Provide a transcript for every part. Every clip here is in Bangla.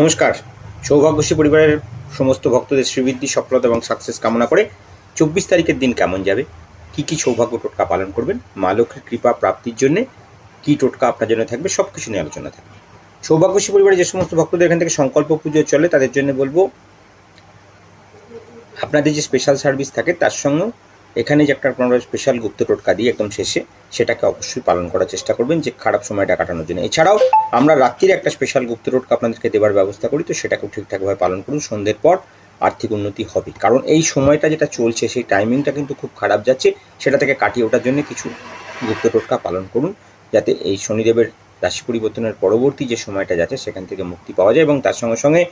নমস্কার। সৌভাগ্যশ্রী পরিবারের সমস্ত ভক্তদের শ্রীবৃদ্ধি, সফলতা এবং সাকসেস কামনা করে চব্বিশ তারিখের দিন কেমন যাবে? কি কি সৌভাগ্য টোটকা পালন করবেন? মা লক্ষ্মীর কৃপা প্রাপ্তির জন্যে কি টোটকা আপনার জন্য থাকবে? সব কিছু নিয়ে আলোচনা থাকবে। সৌভাগ্যশ্রী পরিবারের যে সমস্ত ভক্তদের এখান থেকে সংকল্প পুজো চলে, তাদের জন্য বলব, আপনাদের যে স্পেশাল সার্ভিস থাকে, তার সঙ্গে এখানে যে একটা আপনারা স্পেশাল গুপ্ত টোটকা দিই একদম শেষে, সেটাকে অবশ্যই পালন করার চেষ্টা করবেন যে খারাপ সময়টা কাটানোর জন্য। এছাড়াও আমরা রাত্রির একটা স্পেশাল গুপ্ত টোটকা আপনাদেরকে দেওয়ার ব্যবস্থা করি, তো সেটাকেও ঠিকঠাকভাবে পালন করুন। সন্ধ্যের পর আর্থিক উন্নতি হবে। কারণ এই সময়টা যেটা চলছে, সেই টাইমিংটা কিন্তু খুব খারাপ যাচ্ছে। সেটা থেকে কাটিয়ে ওঠার জন্য কিছু গুপ্ত টোটকা পালন করুন, যাতে এই শনিদেবের রাশি পরিবর্তনের পরবর্তী যে সময়টা যাচ্ছে, সেখান থেকে মুক্তি পাওয়া যায় এবং তার সঙ্গে সঙ্গে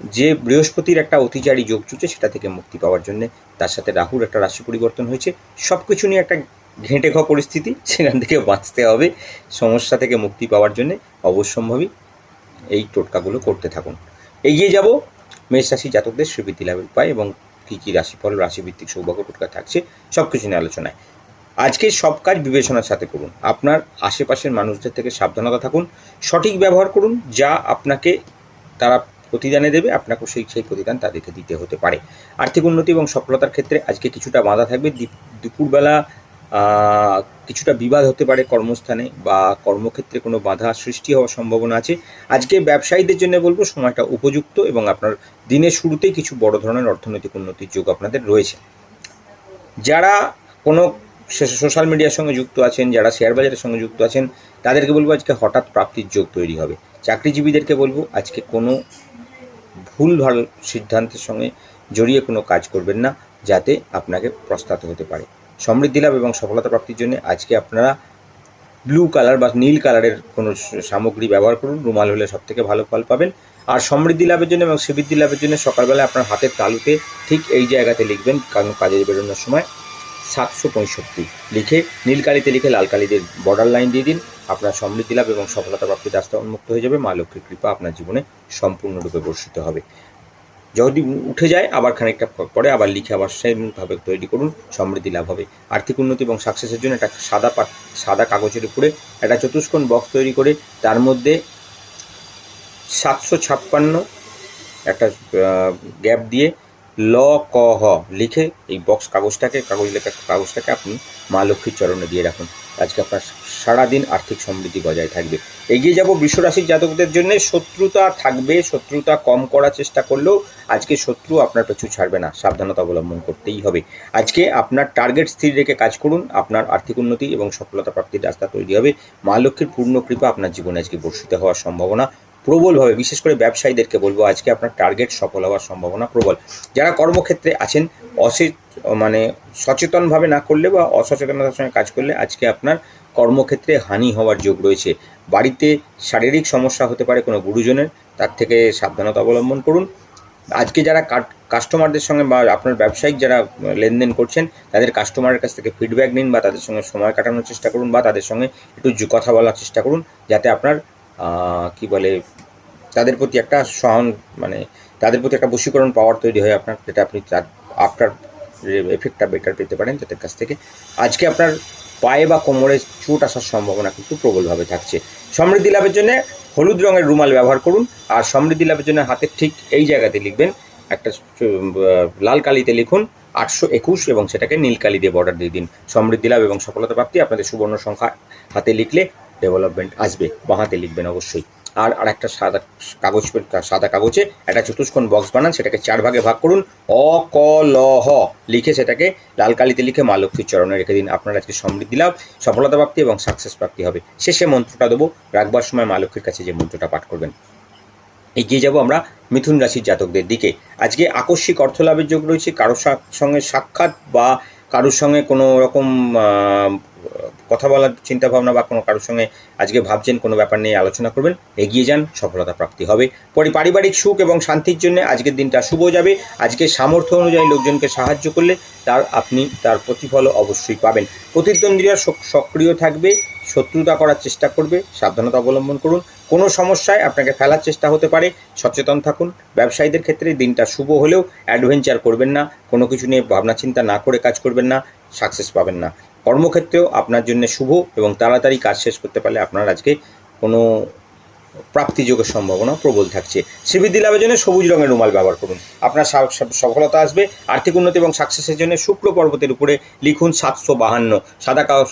যে বৃহস্পতির একটা অতিচারী যোগ চুচে সেটা থেকে মুক্তি পাওয়ার জন্য তার সাথে রাহুর একটা রাশি পরিবর্তন হয়েছে। সব কিছু নিয়ে একটা ঘেঁটে খাওয়া পরিস্থিতি, সেখান থেকে বাঁচতে হবে, সমস্যা থেকে মুক্তি পাওয়ার জন্য অবশ্যম্ভাবী এই টোটকাগুলো করতে থাকুন। এগিয়ে যাব মেষ রাশি জাতকদের শ্রীবৃদ্ধি লাভের উপায় এবং কী কী রাশিফল, রাশিভিত্তিক সৌভাগ্য, টোটকা থাকছে সব কিছু নিয়ে আলোচনায়। আজকে সব কাজ বিবেচনার সাথে করুন। আপনার আশেপাশের মানুষদের থেকে সাবধানতা থাকুন, সঠিক ব্যবহার করুন, যা আপনাকে তারা প্রতিদানে দেবে, আপনাকেও সেই সেই প্রতিদান তাদেরকে দিতে হতে পারে। আর্থিক উন্নতি এবং সফলতার ক্ষেত্রে আজকে কিছুটা বাধা থাকবে। দুপুরবেলা কিছুটা বিবাদ হতে পারে কর্মস্থানে বা কর্মক্ষেত্রে কোনো বাধা সৃষ্টি হওয়ার সম্ভাবনা আছে। আজকে ব্যবসায়ীদের জন্য বলব, সময়টা উপযুক্ত এবং আপনার দিনের শুরুতেই কিছু বড় ধরনের অর্থনৈতিক উন্নতির যোগ আপনাদের রয়েছে। যারা কোনো সোশ্যাল মিডিয়ার সঙ্গে যুক্ত আছেন, যারা শেয়ার বাজারের সঙ্গে যুক্ত আছেন, তাদেরকে বলব আজকে হঠাৎ প্রাপ্তির যোগ তৈরি হবে। চাকরিজীবীদেরকে বলব, আজকে কোনো ভুল ভালো সিদ্ধান্তের সঙ্গে জড়িয়ে কোনো কাজ করবেন না, যাতে আপনাকে প্রস্তাত হতে পারে। সমৃদ্ধি লাভ এবং সফলতা প্রাপ্তির জন্য আজকে আপনারা ব্লু কালার বা নীল কালারের কোনো সামগ্রী ব্যবহার করুন। রুমাল হলে সব থেকে ভালো ফল পাবেন। আর সমৃদ্ধি লাভের জন্য এবং শ্রীবৃদ্ধি লাভের জন্য সকালবেলা আপনার হাতের তালুতে ঠিক এই জায়গাতে লিখবেন কারণ কাজে বেরোনোর সময়। সাতশো পঁয়ষট্টি। লিখে নীল কালিতে লিখে লাল কালিদের বর্ডার লাইন দিয়ে দিন। আপনার সমৃদ্ধি লাভ এবং সফলতা প্রাপ্তির রাস্তা উন্মুক্ত হয়ে যাবে। মা লক্ষ্মীর কৃপা আপনার জীবনে সম্পূর্ণরূপে বর্ষিত হবে। যদি উঠে যায়, আবার খানিকটা পরে আবার লিখে আবার সেইভাবে তৈরি করুন, সমৃদ্ধি লাভ হবে। আর্থিক উন্নতি এবং সাকসেসের জন্য একটা সাদা সাদা কাগজের উপরে একটা চতুষ্কোণ বক্স তৈরি করে তার মধ্যে সাতশো ছাপ্পান্ন একটা গ্যাপ দিয়ে ল, ক, হ লিখে এই বক্স কাগজটাকে, কাগজ লেখা কাগজটাকে আপনি মা লক্ষ্মীর চরণে দিয়ে রাখুন। আজকে আপনার সারাদিন আর্থিক সমৃদ্ধি বজায় থাকবে। এগিয়ে যাব বৃষরাশির জাতকদের জন্য। শত্রুতা থাকবে, শত্রুতা কম করার চেষ্টা করলেও আজকে শত্রু আপনার পিছু ছাড়বে না। সাবধানতা অবলম্বন করতেই হবে। আজকে আপনার টার্গেট স্থির রেখে কাজ করুন। আপনার আর্থিক উন্নতি এবং সফলতা প্রাপ্তির রাস্তা তৈরি হবে। মা লক্ষ্মীর পূর্ণ কৃপা আপনার জীবনে আজকে বর্ষিত হওয়ার সম্ভাবনা প্রবলভাবে, বিশেষ করে ব্যবসায়ীদেরকে বলব, আজকে আপনার টার্গেট সফল হওয়ার সম্ভাবনা প্রবল। যারা কর্মক্ষেত্রে আছেন, অসে মানে সচেতনভাবে না করলে বা অসচেতনতার সঙ্গে কাজ করলে আজকে আপনার কর্মক্ষেত্রে হানি হওয়ার যোগ রয়েছে। বাড়িতে শারীরিক সমস্যা হতে পারে কোনো গুরুজনের, তার থেকে সাবধানতা অবলম্বন করুন। আজকে যারা কাস্টমারদের সঙ্গে বা আপনার ব্যবসায়িক যারা লেনদেন করছেন, তাদের কাস্টমারের কাছ থেকে ফিডব্যাক নিন বা তাদের সঙ্গে সময় কাটানোর চেষ্টা করুন বা তাদের সঙ্গে একটু কথা বলার চেষ্টা করুন, যাতে আপনার কি বলে, তাদের প্রতি একটা সহন মানে তাদের প্রতি একটা বশীকরণ পাওয়ার তৈরি হয় আপনার, যেটা আপনি আফটার এফেক্টটা বেটার পেতে পারেন তাদের কাছ থেকে। আজকে আপনার পায়ে বা কোমরে চোট আসার সম্ভাবনা কিন্তু প্রবলভাবে থাকছে। সমৃদ্ধি লাভের জন্য হলুদ রঙের রুমাল ব্যবহার করুন, আর সমৃদ্ধি লাভের জন্য হাতের ঠিক এই জায়গাতে লিখবেন, একটা লাল কালিতে লিখুন, আটশো একুশ এবং সেটাকে নীল কালি দিয়ে বর্ডার দিয়ে দিন। সমৃদ্ধি লাভ এবং সফলতা প্রাপ্তি, আপনাদের সুবর্ণ সংখ্যা হাতে লিখলে ডেভেলপমেন্ট আসবে বা হাতে লিখবেন অবশ্যই। আর আর একটা সাদা কাগজ, সাদা কাগজে একটা চতুষ্কোণ বক্স বানান, সেটাকে চার ভাগে ভাগ করুন। অ, ক, ল, হ লিখে সেটাকে লাল কালিতে লিখে মা লক্ষ্মীর চরণে রেখে দিন। আপনার আজকে সমৃদ্ধি লাভ, সফলতা প্রাপ্তি এবং সাকসেস প্রাপ্তি হবে। শেষে মন্ত্রটা দেবো, রাখবার সময় মা লক্ষ্মীর কাছে যে মন্ত্রটা পাঠ করবেন। এগিয়ে যাব আমরা মিথুন রাশির জাতকদের দিকে। আজকে আকস্মিক অর্থ লাভের যোগ রয়েছে, কারোর সঙ্গে সাক্ষাৎ বা কারোর সঙ্গে কোনো রকম কথা বলার চিন্তা ভাবনা বা কোনো কারোর সঙ্গে আজকে ভাবছেন কোনো ব্যাপার নিয়ে আলোচনা করবেন, এগিয়ে যান, সফলতা প্রাপ্তি হবে। পরে পারিবারিক সুখ এবং শান্তির জন্য আজকের দিনটা শুভ যাবে। আজকে সামর্থ্য অনুযায়ী লোকজনকে সাহায্য করলে তার আপনি তার প্রতিফল অবশ্যই পাবেন। প্রতিদ্বন্দ্বীরা সক্রিয় থাকবে, শত্রুতা করার চেষ্টা করবে, সাবধানতা অবলম্বন করুন। কোনো সমস্যায় আপনাকে ফেলার চেষ্টা হতে পারে, সচেতন থাকুন। ব্যবসায়ীদের ক্ষেত্রে দিনটা শুভ হলেও অ্যাডভেঞ্চার করবেন না, কোনো কিছু নিয়ে ভাবনা চিন্তা না করে কাজ করবেন না সাকসেস পাবেন না। কর্মক্ষেত্রেও আপনার জন্য শুভ এবং তাড়াতাড়ি কাজ শেষ করতে পারলে আপনার আজকে কোনো প্রাপ্তিযোগের সম্ভাবনা প্রবল থাকছে। শ্রীবৃদ্ধি লাভের জন্য সবুজ রঙের রুমাল ব্যবহার করুন। আপনার সফলতা আসবে আর্থিক উন্নতি এবং সাকসেসের জন্য শুক্র পর্বতের উপরে লিখুন সাতশো বাহান্ন। সাদা কাগজ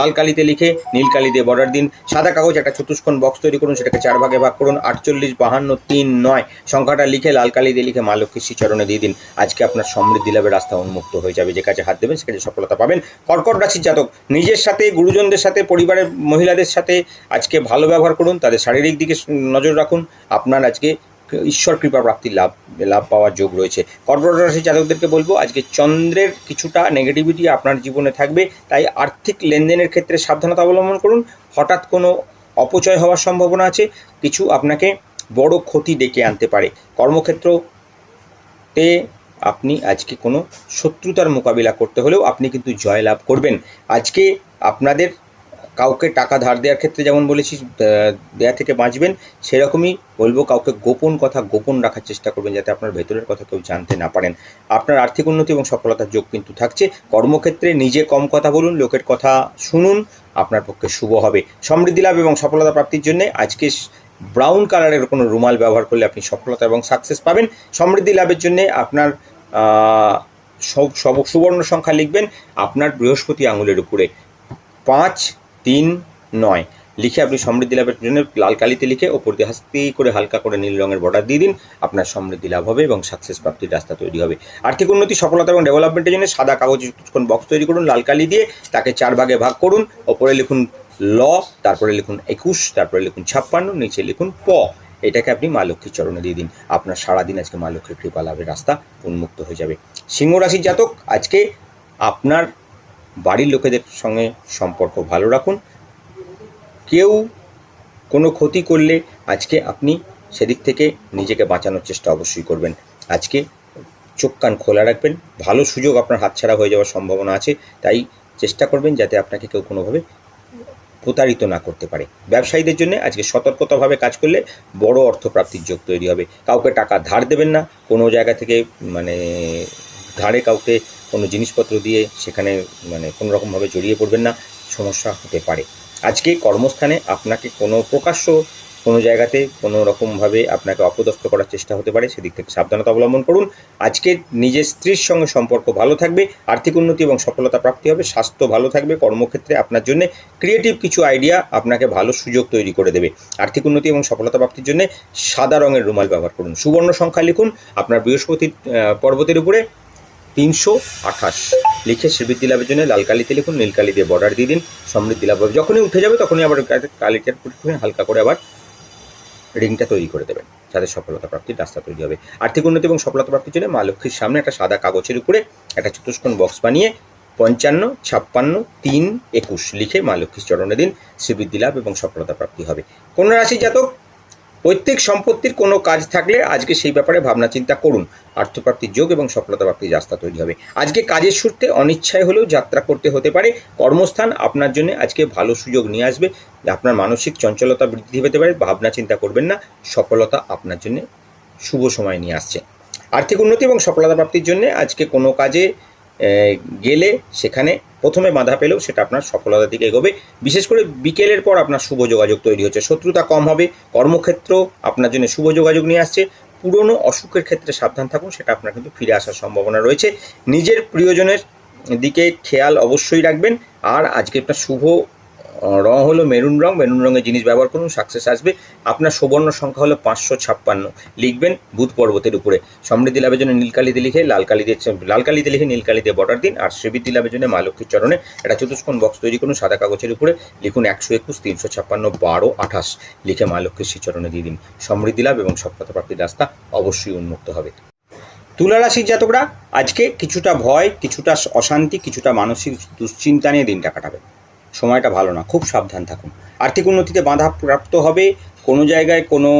লাল কালিতে লিখে নীল কালি দিয়ে বর্ডার দিন। সাদা কাগজ একটা চতুষ্কোণ বক্স তৈরি করুন, সেটাকে চার ভাগে ভাগ করুন, আটচল্লিশ বাহান্ন তিন নয়। সংখ্যাটা লিখে লাল কালি দিয়ে লিখে মা লক্ষ্মীর শ্রীচরণে দিয়ে দিন। আজকে আপনার সমৃদ্ধি লাভের রাস্তা উন্মুক্ত হয়ে যাবে, যে কাজে হাত দেবেন, সে কাজে সফলতা পাবেন। কর্কট রাশির জাতক, নিজের সাথে, গুরুজনদের সাথে, পরিবারের মহিলাদের সাথে আজকে ভালো ব্যবহার করুন, তাদের শারীরিক দিকে নজর রাখুন। আপনার আজকে ঈশ্বর কৃপা প্রাপ্তির লাভ লাভ পাওয়ার যোগ রয়েছে। কর্কট রাশির জাতকদেরকে বলব, আজকে চন্দ্রের কিছুটা নেগেটিভিটি আপনার জীবনে থাকবে, তাই আর্থিক লেনদেনের ক্ষেত্রে সাবধানতা অবলম্বন করুন। হঠাৎ কোনো অপচয় হওয়ার সম্ভাবনা আছে, কিছু আপনাকে বড় ক্ষতি ডেকে আনতে পারে। কর্মক্ষেত্রতে আপনি আজকে কোনো শত্রুতার মোকাবিলা করতে হলেও আপনি কিন্তু জয়লাভ করবেন। আজকে আপনাদের কাউকে টাকা ধার দেওয়ার ক্ষেত্রে যেমন বলেছি দেয়া থেকে বাঁচবেন, সেরকমই বলব কাউকে গোপন কথা গোপন রাখার চেষ্টা করবেন যাতে আপনার ভেতরের কথা কেউ জানতে না পারেন। আপনার আর্থিক উন্নতি এবং সফলতার যোগ কিন্তু থাকছে। কর্মক্ষেত্রে নিজে কম কথা বলুন, লোকের কথা শুনুন, আপনার পক্ষে শুভ হবে। সমৃদ্ধি লাভ এবং সফলতা প্রাপ্তির জন্য আজকে ব্রাউন কালারের কোনো রুমাল ব্যবহার করলে আপনি সফলতা এবং সাকসেস পাবেন। সমৃদ্ধি লাভের জন্য আপনার সব সব সুবর্ণ সংখ্যা লিখবেন। আপনার বৃহস্পতি আঙুলের উপরে। পাঁচ তিন নয়। লিখে আপনি সমৃদ্ধি লাভের জন্য লাল কালিতে লিখে ওপর দিয়ে হাস্তি করে হালকা করে নীল রঙের বর্ডার দিয়ে দিন। আপনার সমৃদ্ধি লাভ হবে এবং সাকসেস প্রাপ্তির রাস্তা তৈরি হবে। আর্থিক উন্নতি, সফলতা এবং ডেভেলপমেন্টের জন্য সাদা কাগজে কোন বক্স তৈরি করুন, লাল কালি দিয়ে তাকে চার ভাগে ভাগ করুন। ওপরে লিখুন ল, তারপরে লিখুন একুশ, তারপরে লিখুন ছাপ্পান্ন, নিচে লিখুন প। এটাকে আপনি মা লক্ষ্মীর চরণে দিয়ে দিন। আপনার সারাদিন আজকে মা লক্ষ্মীর কৃপা লাভের রাস্তা উন্মুক্ত হয়ে যাবে। সিংহ রাশির জাতক, আজকে আপনার বাড়ির লোকেদের সঙ্গে সম্পর্ক ভালো রাখুন। কেউ কোনো ক্ষতি করলে আজকে আপনি সেদিক থেকে নিজেকে বাঁচানোর চেষ্টা অবশ্যই করবেন। আজকে চোখ কান খোলা রাখবেন। ভালো সুযোগ আপনার হাতছাড়া হয়ে যাওয়ার সম্ভাবনা আছে, তাই চেষ্টা করবেন যাতে আপনাকে কেউ কোনোভাবে প্রতারিত না করতে পারে। ব্যবসায়ীদের জন্য আজকে সতর্কতাভাবে কাজ করলে বড় অর্থপ্রাপ্তির যোগ তৈরি হবে। কাউকে টাকা ধার দেবেন না। কোনো জায়গা থেকে মানে ধারে কাউকে কোনো জিনিসপত্র দিয়ে সেখানে মানে কোনো রকমভাবে জড়িয়ে পড়বেন না, সমস্যা হতে পারে। আজকে কর্মস্থানে আপনাকে কোনো প্রকাশ্য কোনো জায়গাতে কোনো রকমভাবে আপনাকে অপদস্থ করার চেষ্টা হতে পারে, সেদিক থেকে সাবধানতা অবলম্বন করুন। আজকে নিজের স্ত্রীর সঙ্গে সম্পর্ক ভালো থাকবে, আর্থিক উন্নতি এবং সফলতা প্রাপ্তি হবে, স্বাস্থ্য ভালো থাকবে, কর্মক্ষেত্রে আপনার জন্য ক্রিয়েটিভ কিছু আইডিয়া আপনাকে ভালো সুযোগ তৈরি করে দেবে। আর্থিক উন্নতি এবং সফলতা প্রাপ্তির জন্য সাদা রঙের রুমাল ব্যবহার করুন। সুবর্ণ সংখ্যা লিখুন, আপনার বৃহস্পতি পর্বতের উপরে তিনশো আঠাশ। লিখে শ্রীবৃদ্ধি লাভের জন্য লাল কালিতে লিখুন নীল কালি দিয়ে বর্ডার দিয়ে দিন, সমৃদ্ধি লাভ হবে। যখনই উঠে যাবে, তখনই আবার কালিটার হালকা করে আবার রিংটা তৈরি করে দেবেন, যাতে সফলতা প্রাপ্তির রাস্তা তৈরি হবে। আর্থিক উন্নতি এবং সফলতা প্রাপ্তির জন্য মা লক্ষ্মীর সামনে একটা সাদা কাগজের উপরে একটা চতুষ্কোণ বক্স বানিয়ে পঞ্চান্ন, ছাপ্পান্ন, তিন, একুশ লিখে মা লক্ষ্মীর চরণে দিন শ্রীবৃদ্ধি লাভ এবং সফলতা প্রাপ্তি হবে। কোন রাশি জাতক পৈতৃক সম্পত্তির কোনো কাজ থাকলে আজকে সেই ব্যাপারে ভাবনা চিন্তা করুন। অর্থপ্রাপ্তির যোগ এবং সফলতা প্রাপ্তির রাস্তা তৈরি হবে। আজকে কাজের সূত্রে অনিচ্ছায় হলেও যাত্রা করতে হতে পারে। কর্মস্থান আপনার জন্য আজকে ভালো সুযোগ নিয়ে আসবে। আপনার মানসিক চঞ্চলতা বৃদ্ধি পেতে পারে, ভাবনা চিন্তা করবেন না। সফলতা আপনার জন্য শুভ সময় নিয়ে আসছে। আর্থিক উন্নতি এবং সফলতা প্রাপ্তির জন্য আজকে কোনো কাজে গেলে সেখানে প্রথমে বাধা পেলেও সেটা আপনার সফলতার দিকে এগোবে। বিশেষ করে বিকেলের পর আপনার শুভ যোগাযোগ তৈরি হচ্ছে। শত্রুতা কম হবে, কর্মক্ষেত্র আপনার জন্য শুভ যোগাযোগ নিয়ে আসছে। পুরনো অসুখের ক্ষেত্রে সাবধান থাকুন, সেটা আপনার কিন্তু ফিরে আসার সম্ভাবনা রয়েছে। নিজের প্রিয়জনের দিকে খেয়াল অবশ্যই রাখবেন। আর আজকে আপনার শুভ রং হলো মেরুন রং, মেরুন রঙের জিনিস ব্যবহার করুন সাকসেস আসবে। আপনার সুবর্ণ সংখ্যা হলো পাঁচশো ছাপ্পান্ন। লিখবেন বুধ পর্বতের উপরে। সমৃদ্ধি লাভের জন্য নীলকালিতে লিখে লাল কালি দিয়ে লাল কালিতে লিখে নীলকালি দিয়ে বর্ডার দিন, আর শ্রীবৃদ্ধি লাভের জন্য মা লক্ষ্মীর চরণে একটা চতুষ্কোণ বক্স তৈরি করুন, সাদা কাগজের উপরে। লিখুন একশো একুশ, তিনশো ছাপ্পান্ন, বারো, আঠাশ। লিখে মা লক্ষ্মীর শ্রীচরণে দিয়ে দিন। সমৃদ্ধি লাভ এবং সফলতা প্রাপ্তির রাস্তা অবশ্যই উন্মুক্ত হবে। তুলা রাশির জাতকরা, আজকে কিছুটা ভয়, কিছুটা অশান্তি, কিছুটা মানসিক দুশ্চিন্তা নিয়ে দিনটা কাটাবেন। সময়টা ভালো না, খুব সাবধান থাকুন। আর্থিক উন্নতিতে বাধা প্রাপ্ত হবে, কোনো জায়গায় কোনো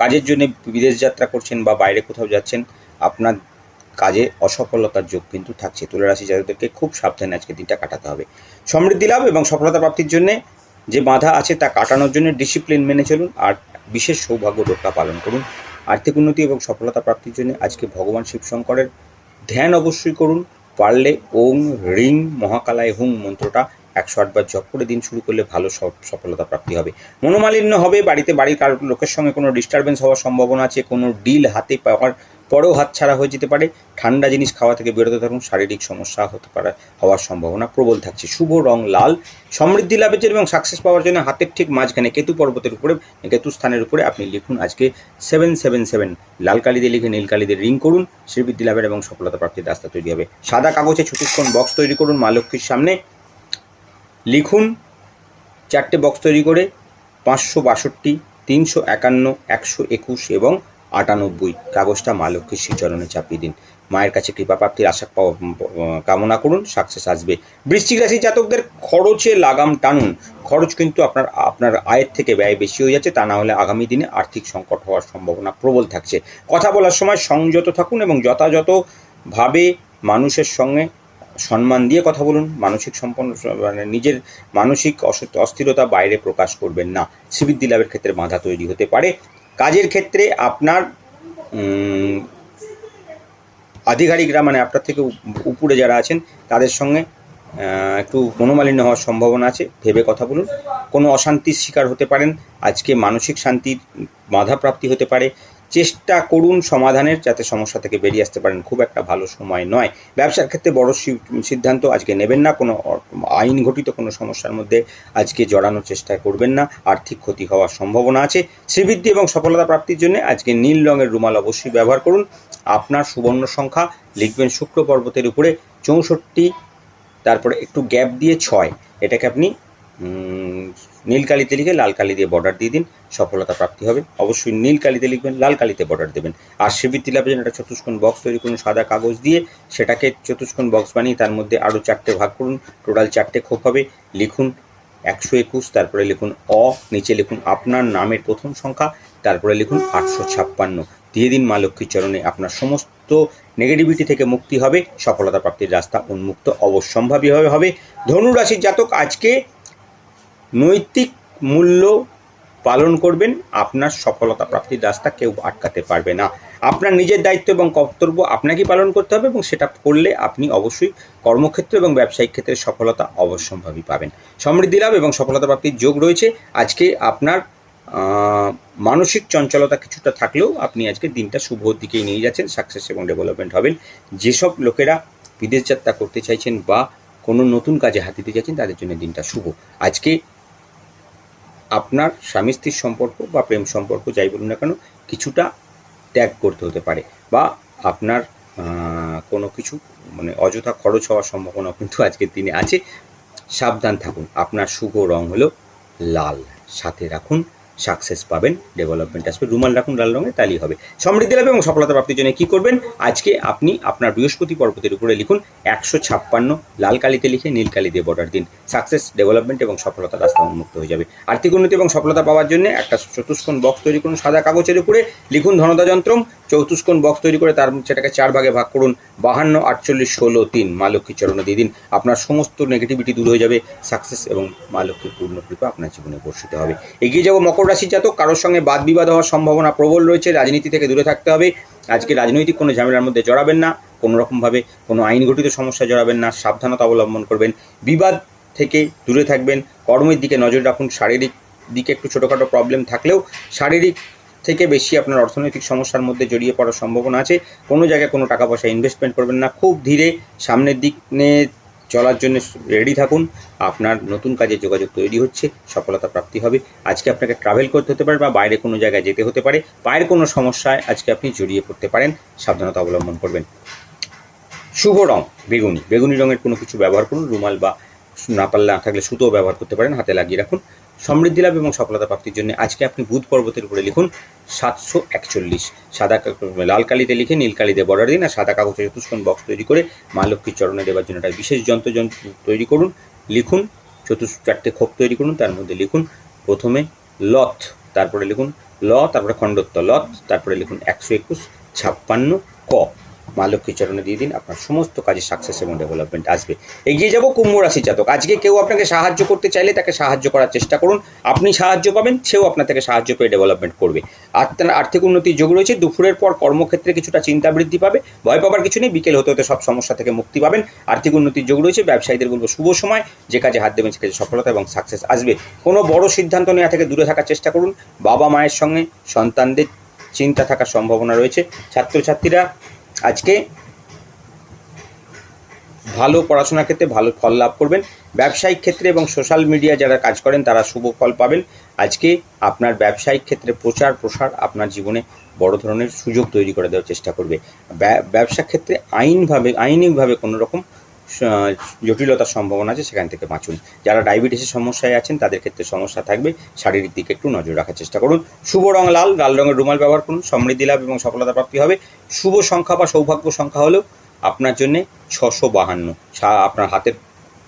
কাজের জন্য বিদেশ যাত্রা করছেন বা বাইরে কোথাও যাচ্ছেন, আপনার কাজে অসফলতার যোগ কিন্তু থাকছে। তুলা রাশি জাতকদেরকে খুব সাবধানে আজকে দিনটা কাটাতে হবে। সমৃদ্ধি লাভ এবং সফলতা প্রাপ্তির জন্যে যে বাধা আছে তা কাটানোর জন্য ডিসিপ্লিন মেনে চলুন আর বিশেষ সৌভাগ্য রক্ষা পালন করুন। আর্থিক উন্নতি এবং সফলতা প্রাপ্তির জন্য আজকে ভগবান শিবশঙ্করের ধ্যান অবশ্যই করুন। পারলে ওং রিং মহাকালায় হুং মন্ত্রটা একশো আটবার জপ করে দিন শুরু করলে ভালো সফলতা প্রাপ্তি হবে। মনোমালিন্য হবে, বাড়িতে বাড়ির কারোর লোকের সঙ্গে কোনো ডিস্টারবেন্স হওয়ার সম্ভাবনা আছে, কোনো ডিল হাতে পাওয়ার পরেও হাতছাড়া হয়ে যেতে পারে। ঠান্ডা জিনিস খাওয়া থেকে বিরত থাকুন, শারীরিক সমস্যা হতে পারে, হওয়ার সম্ভাবনা প্রবল থাকছে। শুভ রং লাল, সমৃদ্ধি লাভের জন্য এবং সাকসেস পাওয়ার জন্য হাতের ঠিক মাঝখানে কেতু পর্বতের উপরে, কেতু স্থানের উপরে আপনি লিখুন আজকে সেভেন সেভেন সেভেন লাল কালি দিয়ে লিখে নীল কালি দিয়ে রিং করুন শ্রীবৃদ্ধি লাভের এবং সফলতা প্রাপ্তির রাস্তা তৈরি হবে। সাদা কাগজে চতুষ্কোণ বক্স তৈরি করুন মা লক্ষ্মীর সামনে। লিখুন। চারটে বক্স তৈরি করে পাঁচশো বাষট্টি, তিনশো একান্ন, একশো একুশ এবং আটানব্বই। কাগজটা মা লক্ষ্মীর শ্রীচরণে চাপিয়ে দিন। মায়ের কাছে কৃপা প্রাপ্তির আশা কামনা করুন সাকসেস আসবে। বৃশ্চিক রাশি জাতকদের খরচে লাগাম টানুন। খরচ কিন্তু আপনার আপনার আয়ের থেকে ব্যয় বেশি হয়ে যাচ্ছে, তা না হলে আগামী দিনে আর্থিক সংকট হওয়ার সম্ভাবনা প্রবল থাকছে। কথা বলার সময় সংযত থাকুন এবং যথাযথভাবে মানুষের সঙ্গে সম্মান দিয়ে কথা বলুন, মানসিক সম্পন্ন মানে নিজের মানসিক অস- অস্থিরতা বাইরে প্রকাশ করবেন না। শ্রীবৃদ্ধি লাভের ক্ষেত্রে বাধা তৈরি হতে পারে। কাজের ক্ষেত্রে আপনার আধিকারিকরা মানে আপনার থেকে উপ- উপরে যারা আছেন, তাদের সঙ্গে একটু মনোমালিন্য হওয়ার সম্ভাবনা আছে। ভেবে কথা বলুন। কোনো অশান্তির শিকার হতে পারেন। আজকে মানসিক শান্তির বাধাপ্রাপ্তি হতে পারে। চেষ্টা করুন সমাধানের যাতে সমস্যা থেকে বেরিয়ে আসতে পারেন। খুব একটা ভালো সময় নয়। ব্যবসার ক্ষেত্রে বড় সিদ্ধান্ত আজকে নেবেন না। কোনো আইন ঘটিত কোনো সমস্যার মধ্যে আজকে জড়ানোর চেষ্টা করবেন না। আর্থিক ক্ষতি হওয়ার সম্ভাবনা আছে। শ্রীবৃদ্ধি এবং সফলতা প্রাপ্তির জন্য আজকে নীল রঙের রুমাল অবশ্যই ব্যবহার করুন। আপনার সুবর্ণ সংখ্যা লিখবেন শুক্র পর্বতের উপরে চৌষট্টি, তারপরে একটু গ্যাপ দিয়ে ছয়। এটাকে আপনি নীল কালিতে লিখে লাল কালি দিয়ে বর্ডার দিয়ে দিন, সফলতা প্রাপ্তি হবে। অবশ্যই নীল কালিতে লিখবেন, লাল কালিতে বর্ডার দেবেন। আর শিবৃত্তি লাভের জন্য একটা চতুষ্কোণ বক্স তৈরি করুন, সাদা কাগজ দিয়ে, সেটাকে চতুষ্কোণ বক্স বানিয়ে তার মধ্যে আরও চারটে ভাগ করুন টোটাল চারটে খোপ হবে। লিখুন একশো একুশ, তারপরে লিখুন অ, নিচে লিখুন আপনার নামের প্রথম সংখ্যা, তারপরে লিখুন আটশো ছাপ্পান্ন। দিয়ে দিন মা লক্ষ্মীর চরণে, আপনার সমস্ত নেগেটিভিটি থেকে মুক্তি হবে, সফলতা প্রাপ্তির রাস্তা উন্মুক্ত অবশ্যম্ভাবীভাবে হবে। ধনুরাশির জাতক আজকে নৈতিক মূল্য পালন করবেন, আপনার সফলতা প্রাপ্তির রাস্তা কেউ আটকাতে পারবে না। আপনার নিজের দায়িত্ব এবং কর্তব্য আপনাকেই পালন করতে হবে এবং সেটা করলে আপনি অবশ্যই কর্মক্ষেত্র এবং ব্যবসায়িক ক্ষেত্রে সফলতা অবশ্যম্ভাবী পাবেন। সমৃদ্ধি লাভ এবং সফলতা প্রাপ্তির যোগ রয়েছে। আজকে আপনার মানসিক চঞ্চলতা কিছুটা থাকলেও আপনি আজকে দিনটা শুভ দিকেই নিয়ে যাচ্ছেন সাকসেস এবং ডেভেলপমেন্ট হবেন। যেসব লোকেরা বিদেশ যাত্রা করতে চাইছেন বা কোনো নতুন কাজে হাত দিতে চাইছেন, তাদের জন্য দিনটা শুভ। আজকে আপনার স্বামী স্ত্রীর সম্পর্ক বা প্রেম সম্পর্ক যাই বলুন না কেন, কিছুটা ত্যাগ করতে হতে পারে বা আপনার কোনো কিছু মানে অযথা খরচ হওয়ার সম্ভাবনা কিন্তু আজকের দিনে আছে। সাবধান থাকুন। আপনার শুভ রং হলো লাল। সাথে রাখুন সাকসেস পাবেন ডেভেলপমেন্ট আসবে, রুমাল রাখুন লাল রঙে তালি হবে। সমৃদ্ধি লাভ এবং সফলতা প্রাপ্তির জন্য কী করবেন? আজকে আপনি আপনার বৃহস্পতি পর্বতের উপরে লিখুন একশো ছাপ্পান্ন, লাল কালিতে লিখে নীল কালি দিয়ে বর্ডার দিন। সাকসেস ডেভেলপমেন্ট এবং সফলতা রাস্তা উন্মুক্ত হয়ে যাবে। আর্থিক উন্নতি এবং সফলতা পাওয়ার জন্য একটা চতুষ্কোণ বক্স তৈরি করুন, সাদা কাগজের উপরে লিখুন ধনদা যন্ত্রম। চতুষ্কোণ বক্স তৈরি করে তার সেটাকে চার ভাগে ভাগ করুন। বাহান্ন, আটচল্লিশ, ষোলো, তিন, মা লক্ষ্মীর চরণে দিয়ে দিন। আপনার সমস্ত নেগেটিভিটি দূর হয়ে যাবে সাকসেস এবং মা লক্ষ্মীর পূর্ণ কৃপা আপনার জীবনে বর্ষিত হবে। এগিয়ে যাব মকর রাশির জাতক। কারোর সঙ্গে বাদ বিবাদ হওয়ার সম্ভাবনা প্রবল রয়েছে। রাজনীতি থেকে দূরে থাকতে হবে। আজকে রাজনৈতিক কোনো ঝামেলার মধ্যে জড়াবেন না। কোনো রকমভাবে কোনো আইন ঘটিত সমস্যায় জড়াবেন না। সাবধানতা অবলম্বন করবেন। বিবাদ থেকে দূরে থাকবেন। কর্মের দিকে নজর রাখুন। শারীরিক দিকে একটু ছোটোখাটো প্রবলেম থাকলেও শারীরিক থেকে বেশি আপনার অর্থনৈতিক সমস্যার মধ্যে জড়িয়ে পড়ার সম্ভাবনা আছে। কোনো জায়গায় কোনো টাকা পয়সা ইনভেস্টমেন্ট করবেন না। খুব ধীরে সামনের দিক চলার জন্য রেডি থাকুন। আপনার নতুন কাজে যোগাযোগ তৈরি হচ্ছে, সফলতা প্রাপ্তি হবে। আজকে আপনাকে ট্রাভেল করতে হতে পারে বা বাইরে কোনো জায়গায় যেতে হতে পারে। পায়ের কোনো সমস্যায় আজকে আপনি জড়িয়ে পড়তে পারেন। সাবধানতা অবলম্বন করবেন। শুভ রং, বেগুনি। বেগুনি রঙের কোনো কিছু ব্যবহার করুন। রুমাল বা না পারলে না থাকলে সুতোও ব্যবহার করতে পারেন। হাতে লাগিয়ে রাখুন। সমৃদ্ধি লাভ এবং সফলতা প্রাপ্তির জন্য আজকে আপনি বুধ পর্বতের উপরে লিখুন সাতশো একচল্লিশ। সাদা লাল কালিতে লিখে, নীল কালিতে বর্ডার দিন আর সাদা কাগজের চতুষ্কোণ বক্স তৈরি করে মা লক্ষ্মীর চরণে দেওয়ার জন্য একটা বিশেষ যন্ত্র তৈরি করুন। লিখুন চতুর্থ চারটে খোপ তৈরি করুন, তার মধ্যে লিখুন প্রথমে লথ, তারপরে লিখুন ল, তারপরে খণ্ডত্ব, লথ, তারপরে লিখুন একশো একুশ, ছাপ্পান্ন, ক। মা লক্ষ্মীর চরণে দিয়ে দিন, আপনার সমস্ত কাজে সাকসেস এবং ডেভেলপমেন্ট আসবে। এগিয়ে যাব কুম্ভ রাশি জাতক। আজকে কেউ আপনাকে সাহায্য করতে চাইলে তাকে সাহায্য করার চেষ্টা করুন। আপনি সাহায্য পাবেন, সেও আপনার থেকে সাহায্য পেয়ে ডেভেলপমেন্ট করবে। আর আর্থিক উন্নতির যোগ রয়েছে, দুপুরের পর কর্মক্ষেত্রে কিছুটা চিন্তা বৃদ্ধি পাবে। ভয় পাবার কিছু নেই, বিকেল হতে হতে সব সমস্যা থেকে মুক্তি পাবেন। আর্থিক উন্নতির যোগ রয়েছে, ব্যবসায়ীদের বলব শুভ সময়, যে কাজে হাত দেবেন সে কাজে সফলতা এবং সাকসেস আসবে। কোনো বড় সিদ্ধান্ত নেওয়া থেকে দূরে থাকার চেষ্টা করুন। বাবা মায়ের সঙ্গে সন্তানদের চিন্তা থাকার সম্ভাবনা রয়েছে। ছাত্রছাত্রীরা আজকে ভালো পড়াশোনার ক্ষেত্রে ভালো ফল লাভ করবেন। ব্যবসায়িক ক্ষেত্রে এবং সোশ্যাল মিডিয়া যারা কাজ করেন, তারা শুভ ফল পাবেন। আজকে আপনার ব্যবসায়িক ক্ষেত্রে প্রচার প্রসার আপনার জীবনে বড় ধরনের সুযোগ তৈরি করে দেওয়ার চেষ্টা করবে। ব্যা- ব্যবসা ক্ষেত্রে আইনভাবে, আইনিকভাবে কোনো রকম জটিলতার সম্ভাবনা আছে, সেখান থেকে বাঁচুন। যারা ডায়াবেটিসের সমস্যায় আছেন, তাদের ক্ষেত্রে সমস্যা থাকবে। শারীরিক দিকে একটু নজর রাখার চেষ্টা করুন। শুভ রং লাল লাল রঙের রুমাল ব্যবহার করুন। সমৃদ্ধি লাভ এবং সফলতা প্রাপ্তি হবে। শুভ সংখ্যা বা সৌভাগ্য সংখ্যা হলো আপনার জন্যে ছশো বাহান্ন। আপনার হাতের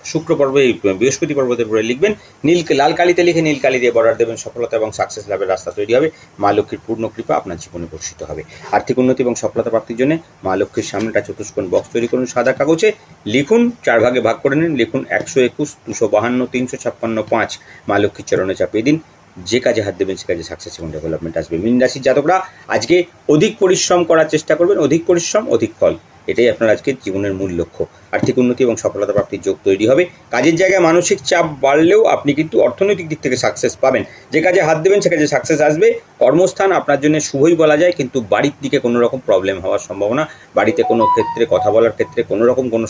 শুক্র পর্বে, বৃহস্পতি পর্বতের উপরে লিখবেন। নীল লাল কালিতে লিখে নীল কালি দিয়ে বর্ডার দেবেন সফলতা এবং সাকসেস লাভের রাস্তা তৈরি হবে। মা লক্ষ্মীর পূর্ণ কৃপা আপনার জীবনে বর্ষিত হবে। আর্থিক উন্নতি এবং সফলতা প্রাপ্তির জন্য মা লক্ষ্মীর সামনেটা চতুষ্কোণ বক্স তৈরি করুন সাদা কাগজে। লিখুন, চার ভাগে ভাগ করে নিন। লিখুন একশো একুশ, দুশো বাহান্ন, তিনশো ছাপ্পান্ন, পাঁচ। মা লক্ষ্মীর চরণে চাপিয়ে দিন। যে কাজে হাত দেবেন, সে কাজে সাকসেস এবং ডেভেলপমেন্ট আসবে। মিন রাশির জাতকরা আজকে অধিক পরিশ্রম করার চেষ্টা করবেন। অধিক পরিশ্রম, অধিক ফল। এটাই আপনার আজকে জীবনের মূল লক্ষ্য। আর্থিক উন্নতি এবং সফলতা প্রাপ্তির যোগ তৈরি হবে। কাজের জায়গায় মানসিক চাপ বাড়লেও আপনি কিন্তু অর্থনৈতিক দিক থেকে সাকসেস পাবেন। যে কাজে হাত দেবেন, সে কাজে সাকসেস আসবে। কর্মস্থান আপনার জন্য শুভই বলা যায়, কিন্তু বাড়ির দিকে কোনো রকম প্রবলেম হওয়ার সম্ভাবনা, বাড়িতে কোনো ক্ষেত্রে কথা বলার ক্ষেত্রে কোনো রকম কোনো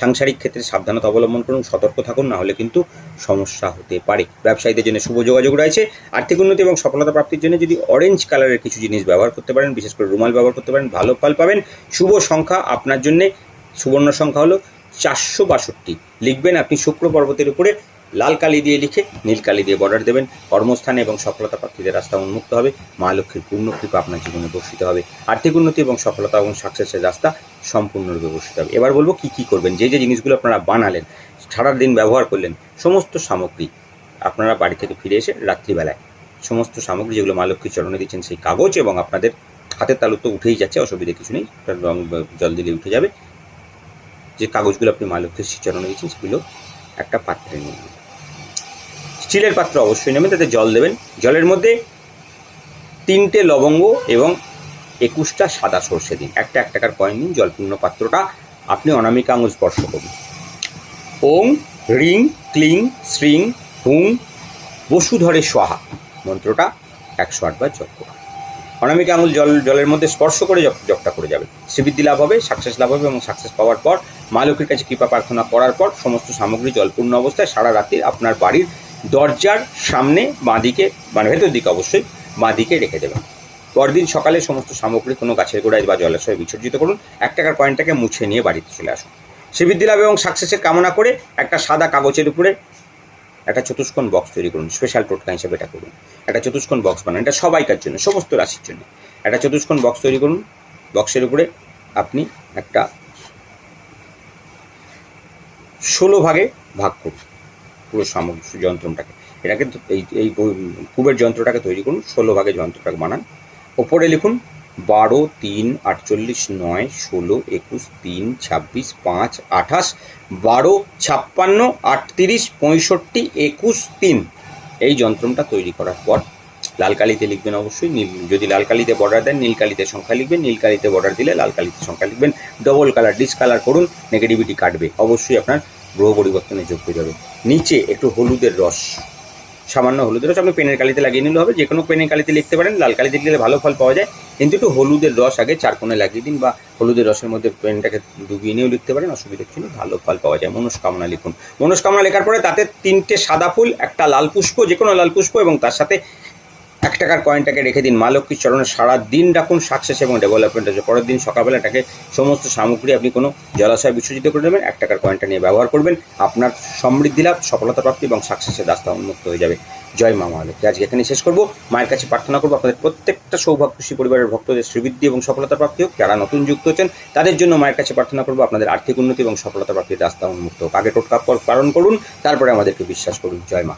সাংসারিক ক্ষেত্রে সাবধানতা অবলম্বন করুন, সতর্ক থাকুন, না হলে কিন্তু সমস্যা হতে পারে। ব্যবসায়ীদের জন্য শুভ যোগাযোগ রয়েছে, আর্থিক উন্নতি এবং সফলতা প্রাপ্তির জন্য যদি অরেঞ্জ কালারের কিছু জিনিস ব্যবহার করতে পারেন, বিশেষ করে রুমাল ব্যবহার করতে পারেন, ভালো ফল পাবেন, শুভ সংখ্যা আপনার জন্যে, সুবর্ণ সংখ্যা হলো চারশো বাষট্টি। লিখবেন আপনি শুক্র পর্বতের উপরে লাল কালি দিয়ে লিখে নীল কালি দিয়ে বর্ডার দেবেন, কর্মস্থানে এবং সফলতা প্রাপ্তিদের রাস্তা উন্মুক্ত হবে, মা লক্ষ্মীর পূর্ণ কৃপা আপনার জীবনে বর্ষিত হবে। আর্থিক উন্নতি এবং সফলতা এবং সাকসেসের রাস্তা সম্পূর্ণরূপে বর্ষিত হবে। এবার বলব কী কী করবেন, যে যে জিনিসগুলো আপনারা বানালেন সারা দিন ব্যবহার করলেন সমস্ত সামগ্রী। আপনারা বাড়ি থেকে ফিরে এসে রাত্রিবেলায় সমস্ত সামগ্রী যেগুলো মা লক্ষ্মীর চরণে দিচ্ছেন সেই কাগজ এবং আপনাদের হাতের তালু তো উঠেই যাচ্ছে, অসুবিধা কিছু নেই রং জল দিলে উঠে যাবে। যে কাগজগুলো আপনি মা লক্ষ্মীর চরণে দিচ্ছেন সেগুলো একটা পাত্রে নিয়ে নিন। স্টিলের পাত্র অবশ্যই নেবেন, তাতে জল দেবেন। জলের মধ্যে তিনটে লবঙ্গ এবং একুশটা সাদা সর্ষে দিন। একটা এক টাকার কয়েন দিন জলপূর্ণ পাত্রটা। আপনি অনামিকা আঙুল স্পর্শ করুন। ওং হ্রিং ক্লিং, শ্রিং, হুং, বসুধরে সোহা মন্ত্রটা একশো আটবার জপ করুন অনামিকা আঙুল জল, জলের মধ্যে স্পর্শ করে জপ, জপটা করে যাবে। শ্রীবৃদ্ধি লাভ হবে সাকসেস লাভ হবে এবং সাকসেস পাওয়ার পর মা লক্ষ্মীর কাছে কৃপা প্রার্থনা করার পর সমস্ত সামগ্রী জলপূর্ণ অবস্থায় সারা রাত্রি আপনার বাড়ির দরজার সামনে বাঁদিকে মানে ভেতর দিকে অবশ্যই বাঁদিকে রেখে দেবেন। পরদিন সকালে সমস্ত সামগ্রী কোনো গাছের গোড়ায় বা জলাশয়ে বিসর্জিত করুন। এক টাকার কয়েনটাকে মুছে নিয়ে বাড়িতে চলে আসুন। শ্রীবৃদ্ধি লাভ এবং সাকসেসের কামনা করে একটা সাদা কাগজের উপরে একটা চতুষ্কোণ বক্স তৈরি করুন স্পেশাল টোটকা হিসেবে এটা করুন। একটা চতুষ্কোণ বক্স বানান, এটা সবাইকার জন্য, সমস্ত রাশির জন্য। একটা চতুষ্কোণ বক্স তৈরি করুন বক্সের উপরে আপনি একটা ষোলো ভাগে ভাগ করুন, পুরো সামগ্রী যন্ত্রটাকে। এটাকে এই এই কুবের যন্ত্রটাকে তৈরি করুন, ষোলো ভাগে যন্ত্রটাকে বানান। ওপরে লিখুন বারো, তিন, আটচল্লিশ, নয়, ষোলো, একুশ, তিন, ছাব্বিশ, পাঁচ, আঠাশ, বারো, ছাপ্পান্ন, আটত্রিশ, পঁয়ষট্টি, একুশ, তিন। এই যন্ত্রটা তৈরি করার পর লাল কালিতে লিখবেন অবশ্যই, নীল, যদি লাল কালিতে বর্ডার দেন নীল কালিতে সংখ্যা লিখবেন নীল কালিতে বর্ডার দিলে লাল কালিতে সংখ্যা লিখবেন। ডবল কালার ডিসকালার করুন নেগেটিভিটি কাটবে। অবশ্যই আপনার গ্রহ পরিবর্তনে যোগ হয়ে যাবে। নিচে একটু হলুদের রস। সামান্য হলুদ রস। আপনি পেনের কালিতে লাগিয়ে নিলে হবে। যে কোনো পেনের কালিতে লিখতে পারেন। লাল কালিতে লিখলে ভালো ফল পাওয়া যায়। কিন্তু একটু হলুদের রস আগে চার কোণে লাগিয়ে দিন বা হলুদের রসের মধ্যে পেনটাকে ডুবিয়ে নিয়েও লিখতে পারেন। অসুবিধা কিছু ভালো ফল পাওয়া যায়। মনস্কামনা লিখুন। মনস্কামনা লেখার পরে তাতে তিনটে সাদা ফুল, একটা লাল পুষ্প যে কোনো লাল পুষ্প এবং তার সাথে এক টাকার কয়েনটাকে রেখে দিন। মা লক্ষ্মীর চরণে সারা দিন রাখুন সাকসেস এবং ডেভেলপমেন্ট আছে। পরের দিন সকালবেলা এটাকে সমস্ত সামগ্রী আপনি কোনো জলাশয় বিসর্জিত করে দেবেন, এক টাকার কয়েনটা নিয়ে ব্যবহার করবেন। আপনার সমৃদ্ধি লাভ, সফলতা প্রাপ্তি এবং সাকসেসের রাস্তা উন্মুক্ত হয়ে যাবে। জয় মা মহালক্ষ্মী। আজকে এখানে শেষ করব। মায়ের কাছে প্রার্থনা করব, আপনাদের প্রত্যেকটা সৌভাগ্যশী পরিবারের ভক্তদের শ্রীবৃদ্ধি এবং সফলতা প্রাপ্তি হোক। যারা নতুন যুক্ত হচ্ছেন, তাদের জন্য মায়ের কাছে প্রার্থনা করব, আপনাদের আর্থিক উন্নতি এবং সফলতা প্রাপ্তির রাস্তা উন্মুক্ত হোক। আগে টোটকা পালন করুন, তারপরে আমাদেরকে বিশ্বাস করুন। জয় মা।